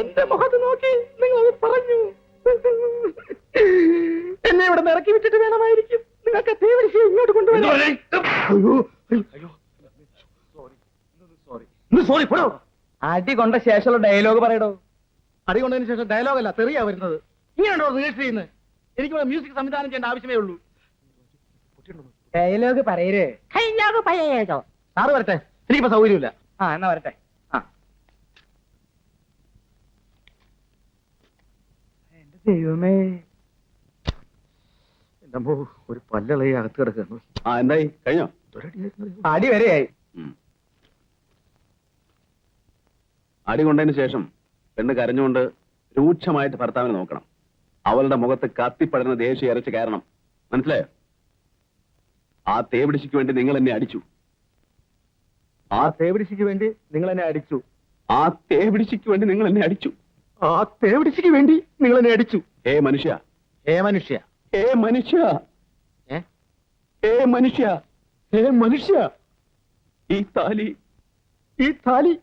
എന്റെ മുഖത്ത് നോക്കി നിങ്ങൾ അത് പറഞ്ഞു. എന്നെ ഇവിടെ ഇറക്കി വിട്ടിട്ട് വേണമായിരിക്കും. നിങ്ങൾക്ക് തീവ്രശി ഇങ്ങോട്ട് കൊണ്ടുവരും അടി കൊണ്ട ശേഷമുള്ള ഡയലോഗ് പറയടോ. അടി കൊണ്ടതിന് ശേഷം ഡയലോഗ് അല്ല തെറിയാ വരുന്നത്. ഇങ്ങനെയാണോ റിഹേഴ്സ് ചെയ്യുന്നത്? എനിക്കിവിടെ മ്യൂസിക് സംവിധാനം ചെയ്യേണ്ട ആവശ്യമേ ഉള്ളൂ. ഡയലോഗ് പറയരുത്. സാറ് വരട്ടെ. എനിക്കിപ്പോ സൗകര്യമില്ല. ആ എന്നാ വരട്ടെ ആ എന്റെ ദൈവമേ. എന്റെ അമ്മോ, ഒരു പല്ലളയെ അകത്ത് കിടക്കുന്നു. ആ എന്തായി? കഴിഞ്ഞോ? അടി വരെയായി. അടി കൊണ്ടതിന് ശേഷം പെണ്ണ് കരഞ്ഞുകൊണ്ട് രൂക്ഷമായിട്ട് ഭർത്താവിനെ നോക്കണം. അവളുടെ മുഖത്ത് കത്തിപ്പടരുന്ന ദേഷ്യം ഇരച്ച് കയറണം. മനസ്സിലായോ? ആ തേപിടിശിക്ക് വേണ്ടി നിങ്ങൾ എന്നെ അടിച്ചു. ആ തേവിടിശിക്ക് വേണ്ടി നിങ്ങൾ എന്നെ അടിച്ചു. ആ തേപിടിശിക്ക് വേണ്ടി നിങ്ങൾ എന്നെ അടിച്ചു. ആ തേവിടിച്ചിക്ക് വേണ്ടി നിങ്ങൾ എന്നെ അടിച്ചു. ഏ മനുഷ്യ. ഏ മനുഷ്യ. ഏ മനുഷ്യ. ഏ? ഏ മനുഷ്യ. ഏ മനുഷ്യ. ഈ താലി. ഈ താലി.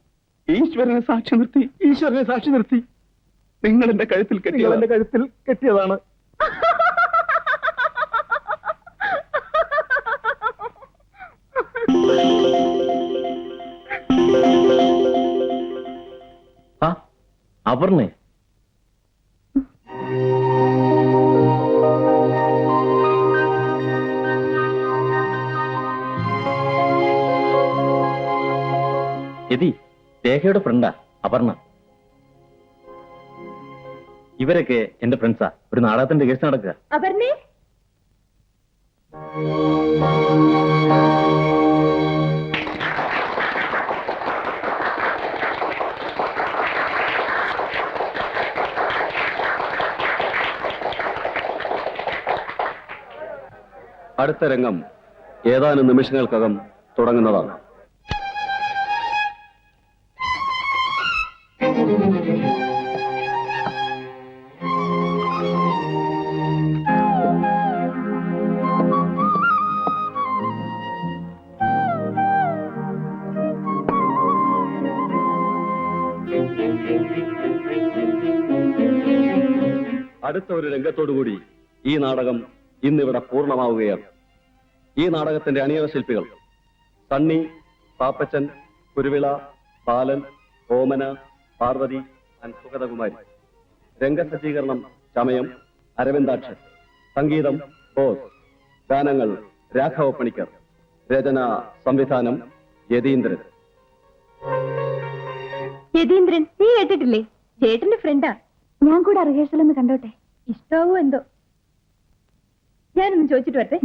ഈശ്വരനെ സാക്ഷി നിർത്തി. ഈശ്വരനെ സാക്ഷി നിർത്തി. നിങ്ങൾ എന്റെ കഴുത്തിൽ നിങ്ങൾ കെട്ടിയത്. എന്റെ കഴുത്തിൽ കെട്ടിയതാണ്. അപർണേ യതി രേഖയുടെ ഫ്രണ്ടാ അപർണ. ഇവരൊക്കെ എന്റെ ഫ്രണ്ട്സാ. ഒരു നാടകത്തിന്റെ കേസ് നടക്കുക. അപർണേ? അടുത്ത രംഗം ഏതാനും നിമിഷങ്ങൾക്കകം തുടങ്ങുന്നതാണ്. അടുത്ത ഒരു രംഗത്തോടുകൂടി ഈ നാടകം ഇന്നിവിടെ പൂർണമാവുകയാണ്. ഈ നാടകത്തിന്റെ അണിയറ ശില്പികൾ സണ്ണി പാപ്പച്ചൻ കുരുവിള ബാലൻ ഓമന പാർവതി സുഗതകുമാരി. രംഗസജ്ജീകരണം ചമയം അരവിന്ദാക്ഷൻ. സംഗീതം ബോസ്. ഗാനങ്ങൾ രാഘവ പണിക്കർ രചന സംവിധാനം യതീന്ദ്രൻ. യതീന്ദ്രൻ നീ കേട്ടിട്ടില്ലേ? ചേട്ടന്റെ ഫ്രണ്ടാ ഞാൻ കൂടെ റിഹേഴ്സൽ ഒന്ന് കണ്ടോട്ടെ? ഇഷ്ടാവോ എന്തോ? ഞാനൊന്ന് ചോദിച്ചിട്ട് വരട്ടെ.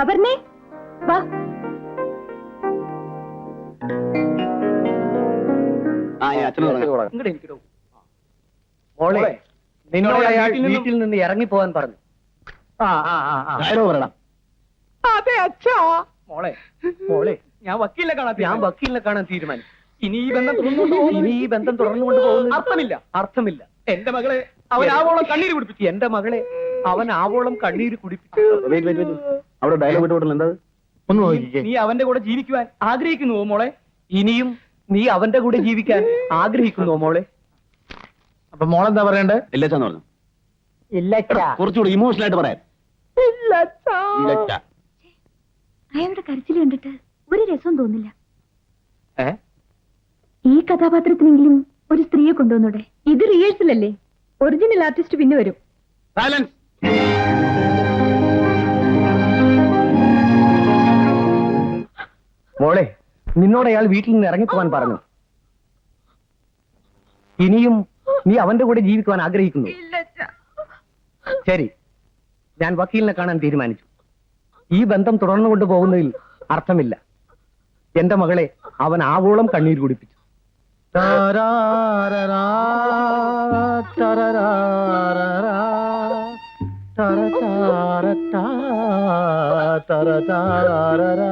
അപർണേ വാ. മോളെ നിന്നോട് അയാൾ വീട്ടിൽ നിന്ന് ഇറങ്ങി പോകാൻ പറഞ്ഞു. ആ ആ ആ അതെ അച്ഛാ. മോളെ മോളെ ഞാൻ വക്കീലിനെ കാണാൻ ഞാൻ വക്കീലിനെ കാണാൻ തീരുമാനിച്ചു. ഇനി ഈ ബന്ധം തുടർന്നു പോകുന്നത് ഇനി ഈ ബന്ധം തുടർന്നുകൊണ്ട് പോകുന്നത് അർത്ഥമില്ല. അർത്ഥമില്ല. എന്റെ മകളെ അവൻ ആവോളം കണ്ണീര് കുടിപ്പിച്ചു. എന്റെ മകളെ അവൻ ആവോളം കണ്ണീര് കുടിപ്പിച്ചു. അവിടെ ഡയലോഗ് വിട്ടുകൊണ്ടല്ലോ എന്താ? നീ അവന്റെ കൂടെ ജീവിക്കുവാൻ ആഗ്രഹിക്കുന്നുവോ മോളെ. ഇനിയും നീ അവന്റെ കൂടെ ജീവിക്കാൻ ആഗ്രഹിക്കുന്നുവോ മോളെ. അപ്പൊ മോളെന്താ പറയണ്ടേ? ഇല്ലച്ചാന്ന് പറഞ്ഞു. ഇല്ല കുറച്ചുകൂടി ഇമോഷണൽ ആയിട്ട് പറയാൻ ഇല്ലച്ച അയാളുടെ കരച്ചിൽ കണ്ടിട്ട് ഒരു രസം തോന്നില്ല. ഈ കഥാപാത്രത്തിനെങ്കിലും ഒരു സ്ത്രീയെ കൊണ്ടുവന്നൂടെ? ഇത് റിഹേഴ്സൽ അല്ലേ ഒറിജിനൽ ആർട്ടിസ്റ്റ് പിന്നെ വരും. ബാലൻസ് മോളെ നിന്നോട് അയാൾ വീട്ടിൽ നിന്ന് ഇറങ്ങിപ്പോവാൻ പറഞ്ഞു. ഇനിയും നീ അവന്റെ കൂടെ ജീവിക്കുവാൻ ആഗ്രഹിക്കുന്നു. ശരി. ഞാൻ വക്കീലിനെ കാണാൻ തീരുമാനിച്ചു. ഈ ബന്ധം തുടർന്നു കൊണ്ടുപോകുന്നതിൽ അർത്ഥമില്ല. എന്റെ മകളെ അവൻ ആവോളം കണ്ണീര് കുടിപ്പിച്ചു തരാരരാ, തരരാരരാ, തരതാരത്താ, തരതാരരാ,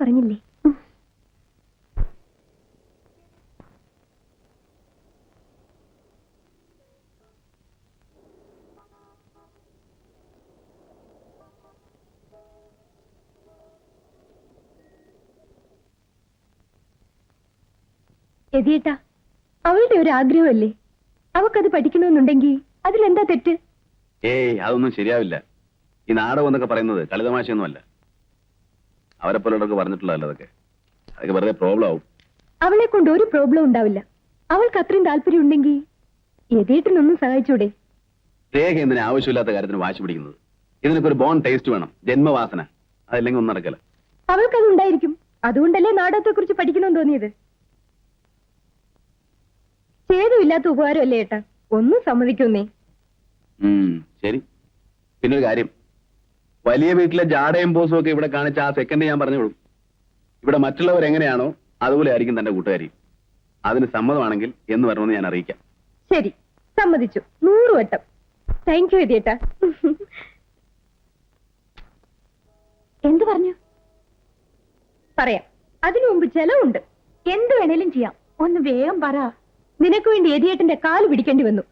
പറഞ്ഞില്ലേ? എതിയേട്ടാ അവളുടെ ഒരു ആഗ്രഹമല്ലേ? അവക്കത് പഠിക്കണമെന്നുണ്ടെങ്കിൽ അതിലെന്താ തെറ്റ്? ഏയ് അതൊന്നും ശരിയാവില്ല. ഈ നാടകം എന്നൊക്കെ പറയുന്നത് കളിതമാശയൊന്നുമല്ല. അവരെ പോലുള്ളവർക്ക് പറഞ്ഞിട്ടുള്ളതല്ല അതൊക്കെ? അതൊക്കെ വെറുതെ പ്രോബ്ലം ആവും. അവളെ കൊണ്ട് ഒരു പ്രോബ്ലം ഉണ്ടാവില്ല. അവൾക്ക് അത്രയും താല്പര്യം ഉണ്ടെങ്കിൽ എതിയേട്ടനൊന്നും സഹായിച്ചൂടെ? രേഖ എന്തിനാ ആവശ്യമില്ലാത്ത കാര്യത്തിന് വാശി പിടിക്കുന്നത്? ഇതിനൊക്കെ ഒരു ബോൺ ടേസ്റ്റ് വേണം ജന്മവാസന. അതല്ലെങ്കിൽ ഒന്നും നടക്കല അവൾക്കത് ഉണ്ടായിരിക്കും. അതുകൊണ്ടല്ലേ നാടകത്തെ കുറിച്ച് പഠിക്കണമെന്ന് തോന്നിയത്? ഛേദമില്ലാത്ത ഉപകാരമല്ലേ ഏട്ടാ? ഒന്നും സമ്മതിക്കുന്നേ. ശരി. പിന്നൊരു കാര്യം. വലിയ വീട്ടിലെ ജാടയും ബോസും ഒക്കെ ഇവിടെ കാണിച്ച ആ സെക്കൻഡ് ഞാൻ പറഞ്ഞു കൊടുക്കും ഇവിടെ മറ്റുള്ളവർ എങ്ങനെയാണോ അതുപോലെ ആയിരിക്കും തന്റെ കൂട്ടുകാരി. അതിന് സമ്മതമാണെങ്കിൽ എന്ന് പറഞ്ഞെന്ന് ഞാൻ അറിയിക്കാം. ശരി സമ്മതിച്ചു. നൂറ് വട്ടം. താങ്ക് യു എതിയേട്ടാ എന്തു പറഞ്ഞു? പറയാം. അതിനു മുമ്പ് ചെലവുണ്ട് എന്ത് വേണേലും ചെയ്യാം. ഒന്ന് വേഗം പറ. നിനക്ക് വേണ്ടി എതിയേട്ടന്റെ കാൽ പിടിക്കേണ്ടി വന്നു.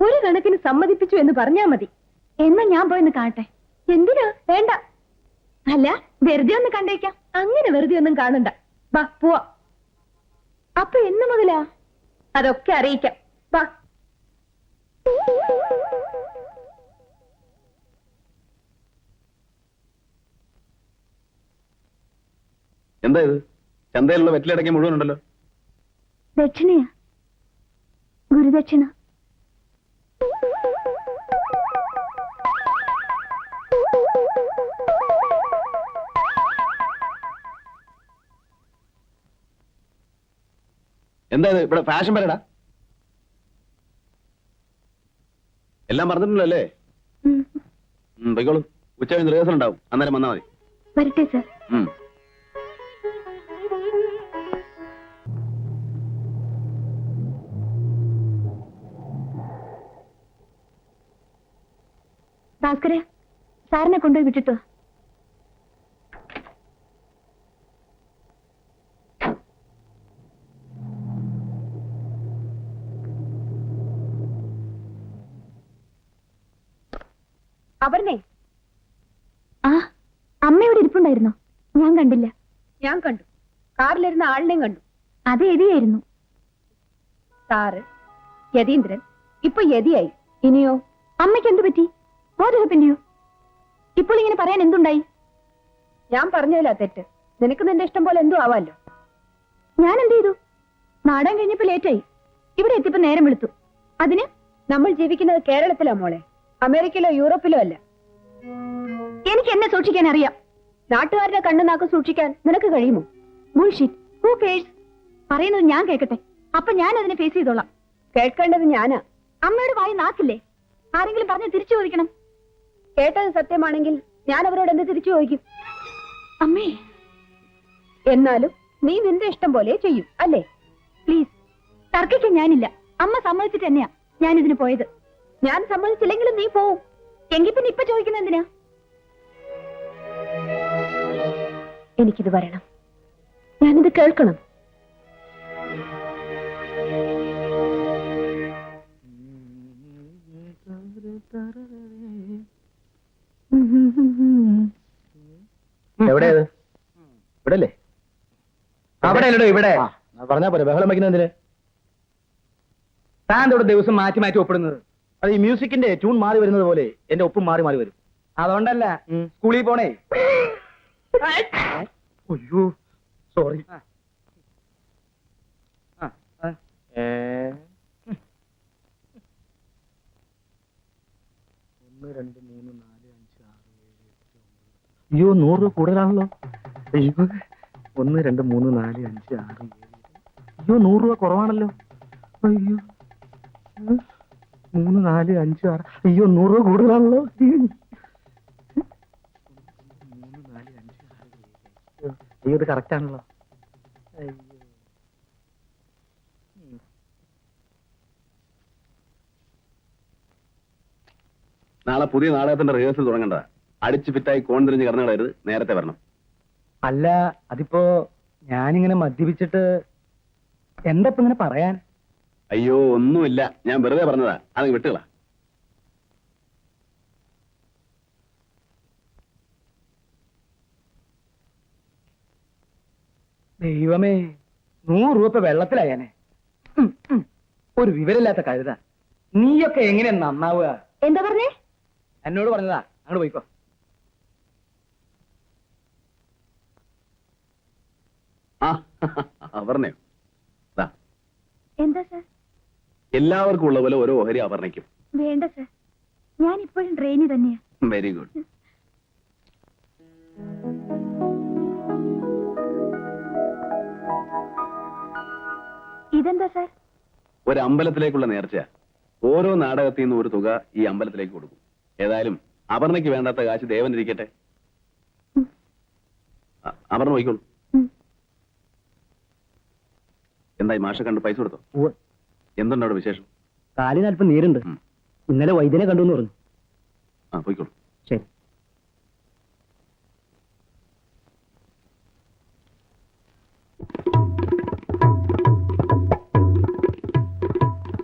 ഒരു കണക്കിന് സമ്മതിപ്പിച്ചു എന്ന് പറഞ്ഞാ മതി. എന്നാ ഞാൻ പോയെന്ന് കാണട്ടെ? എന്തിനാ? വേണ്ട. അല്ല വെറുതെ ഒന്ന് കണ്ടേക്കാം. അങ്ങനെ വെറുതെ ഒന്നും കാണണ്ട. വാ പോവാ. അപ്പൊ എന്ന് മുതലാ? അതൊക്കെ അറിയിക്കാം. വാ. എന്താ ഇത്? ചന്തയിലുള്ള വെറ്റിലടക്കം മുഴുവൻ ഉണ്ടല്ലോ. ദക്ഷിണയാ. ഗുരുദക്ഷിണ. എന്താ ഇവിടെ ഫാഷൻ പറയടാ എല്ലാം പറഞ്ഞിട്ടുണ്ടല്ലേ അല്ലേ പൊയ്ക്കോളൂ. ഉച്ച കഴിഞ്ഞ് റിഹേഴ്സൽ ഉണ്ടാവും. അന്നേരം വന്നാൽ മതി. വരട്ടെ സർ. ഭാസ്കര സാറിനെ കൊണ്ടുപോയി വിട്ടിട്ടോ? അപർണേ. ആ അമ്മയോട് ഇരിപ്പുണ്ടായിരുന്നോ? ഞാൻ കണ്ടില്ല. ഞാൻ കണ്ടു. കാറിലിരുന്ന ആളിനെയും കണ്ടു. അത് എതിയായിരുന്നു സാറ് യതീന്ദ്രൻ ഇപ്പൊ യതിയായി. ഇനിയോ? അമ്മയ്ക്ക് എന്തു പറ്റി? വാട്ട് ഹാപ്പൻ യു ഇപ്പോൾ ഇങ്ങനെ പറയാൻ എന്തുണ്ടായി? ഞാൻ പറഞ്ഞതിലാ തെറ്റ്. നിനക്ക് നിന്റെ ഇഷ്ടം പോലെ എന്തു ആവാലോ ഞാൻ എന്ത് ചെയ്തു? നാടാൻ കഴിഞ്ഞപ്പോ ലേറ്റായി. ഇവിടെ എത്തിയപ്പോ നേരം വെളുത്തു. അതിന്? നമ്മൾ ജീവിക്കുന്നത് കേരളത്തിലാ മോളെ. അമേരിക്കയിലോ യൂറോപ്പിലോ അല്ല. എനിക്ക് എന്നെ സൂക്ഷിക്കാൻ അറിയാം. നാട്ടുകാരുടെ കണ്ണു നാക്ക് സൂക്ഷിക്കാൻ നിനക്ക് കഴിയുമോ? ഹൂ പറയുന്നത് ഞാൻ കേൾക്കട്ടെ. അപ്പൊ ഞാൻ അതിനെ ഫേസ് ചെയ്തോളാം. കേൾക്കേണ്ടത് ഞാനാ? അമ്മയുടെ വായി നാക്കില്ലേ? ആരെങ്കിലും പറഞ്ഞ് തിരിച്ചു ചോദിക്കണം. കേട്ടത് സത്യമാണെങ്കിൽ ഞാൻ അവരോട് എന്ത് തിരിച്ചു ചോദിക്കും? അമ്മേ. എന്നാലും നീ നിന്റെ ഇഷ്ടം പോലെ ചെയ്യും അല്ലേ? പ്ലീസ് തർക്കിക്കാൻ ഞാനില്ല. അമ്മ സമ്മതിച്ചിട്ട് തന്നെയാ ഞാൻ പോയത്. ഞാൻ സമ്മതിച്ചില്ലെങ്കിലും നീ പോവും. എങ്കിൽ പിന്നെ ഇപ്പൊ ചോദിക്കുന്ന എന്തിനാ? എനിക്കിത് വരണം. ഞാനിത് കേൾക്കണം. എവിടെയത് ഇവിടെ അല്ലേ അവിടെ അല്ലടോ ഇവിടെ. പറഞ്ഞാ പോരെ ബഹളം വയ്ക്കുന്നതിന് താൻ ഇവിടെ ദിവസം മാറ്റി മാറ്റി ഒപ്പിടുന്നത്. അത് ഈ മ്യൂസിക്കിന്റെ ട്യൂൺ മാറി വരുന്നത് പോലെ എന്റെ ഒപ്പും മാറി മാറി വരും. അതുകൊണ്ടല്ല സ്കൂളിൽ പോണേ. അയ്യോ സോറി ഒന്ന് രണ്ട് മൂന്ന് നാല് അഞ്ച് ആറ് ഏഴ് എട്ട് ഒമ്പത്. അയ്യോ നൂറ് രൂപ കൂടുതലാണല്ലോ. അയ്യോ. ഒന്ന് രണ്ട് മൂന്ന് നാല് അഞ്ച് ആറ് ഏഴ്. അയ്യോ നൂറ് രൂപ കുറവാണല്ലോ. അയ്യോ. മൂന്ന് നാല് അഞ്ച് ആറ്. അയ്യോ നൂറ് കൂടുതലാണല്ലോ. അയ്യോ ഇത് കറക്റ്റ് ആണല്ലോ. നാളെ പുതിയ നാടകത്തിന്റെ റിഹേഴ്സൽ തുടങ്ങണ്ട. അടിച്ച് ഫിറ്റായി കോൺ തിരിഞ്ഞ് കറന്നുകളരുത് നേരത്തെ വരണം. അല്ല അതിപ്പോ ഞാനിങ്ങനെ മദ്യപിച്ചിട്ട് എന്താ ഇങ്ങനെ പറയാൻ? അയ്യോ ഒന്നുമില്ല. ഞാൻ വെറുതെ പറഞ്ഞതാ. അത് വിട്ടുകളാ. ദൈവമേ നൂറ് രൂപ വെള്ളത്തിലായനെ. ഒരു വിവരമില്ലാത്ത കഴുത. നീയൊക്കെ എങ്ങനെ നന്നാവുക? എന്താ പറഞ്ഞേ? എന്നോട് പറഞ്ഞതാ. അങ്ങോട്ട് പോയിക്കോ. ആ പറഞ്ഞേ ദാ, എന്താ സർ എല്ലാവർക്കും ഉള്ള പോലെ ഓരോ ഓഹരി അവർണിക്കും വേണ്ട സർ ഞാൻ ഇപ്പോഴും ട്രെയിനിൽ തന്നെയാ. വെരി ഗുഡ് ഇതെന്താ സർ ഒരു അമ്പലത്തിലേക്കുള്ള നേർച്ച ഓരോ നാടകത്തിൽ നിന്നും ഒരു തുക ഈ അമ്പലത്തിലേക്ക് കൊടുക്കും. ഏതായാലും അപർണയ്ക്ക് വേണ്ടാത്ത കാശ് ദേവൻ ഇരിക്കട്ടെ. അ- അപർണ പോയിക്കോളൂ എന്തായി മാഷ കണ്ട് പൈസ കൊടുത്തോ? എന്തുണ്ട് അവിടെ വിശേഷം? കാലിന് അല്പം നീരുണ്ട്. ഇന്നലെ വൈദ്യനെ കണ്ടു എന്ന് പറഞ്ഞു. ആ പോയിക്കോളൂ. ശരി.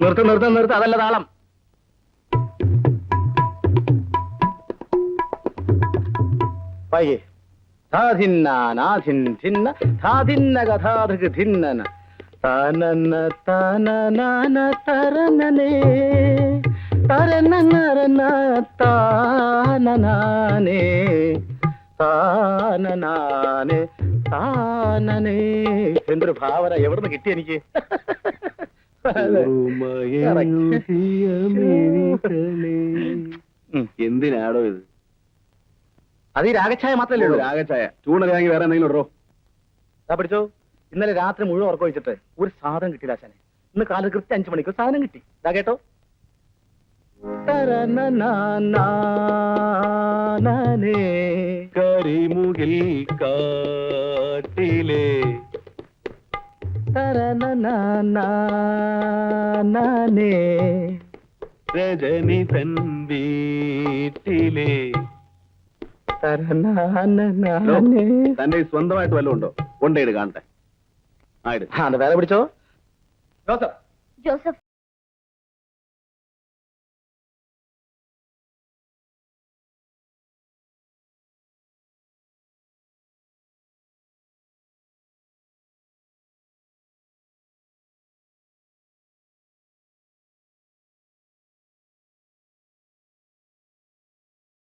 നിർത്ത് നിർത്ത് നിർത്ത്. അതല്ല താളം. പയ്യെ സാധിന്ന നാധിൻ ധിന്ന ധാധിന്ന കഥാധൃക് ധിന്നന. താനന്ന താനനാന തരനനേ തരനനരന താനനാനേ താനനാനേ താനനേ. എന്തൊരു ഭാവന എവിടുന്ന് കിട്ടി എനിക്ക്. എന്തിനാടോ ഇത്? അത് ഈ രാഗഛായ മാത്രല്ലേ ഉള്ളൂ? രാഗച്ചായ ചൂണ്ടലാണെങ്കിൽ വേറെ എന്തെങ്കിലും ഉണ്ടോ? ആ പിടിച്ചോ. ഇന്നലെ രാത്രി മുഴുവൻ ഉറക്കം വെച്ചിട്ട് ഒരു സാധനം കിട്ടിയില്ല അച്ഛനെ ഇന്ന് കാലത്ത് കൃത്യം അഞ്ചു മണിക്ക് ഒരു സാധനം കിട്ടി. ഇതാ കേട്ടോ. കരിമുകിൽ കാട്ടിലെ. തരനേ രജനി തൻ വീട്ടിലെ. തന്റെ സ്വന്തമായിട്ട് വല്ലതും ഉണ്ടോ? കൊണ്ടേട് കാണട്ടെ. ആയിട് ആ, അത് വേറെ പിടിച്ചോ ജോസഫ് ജോസഫ്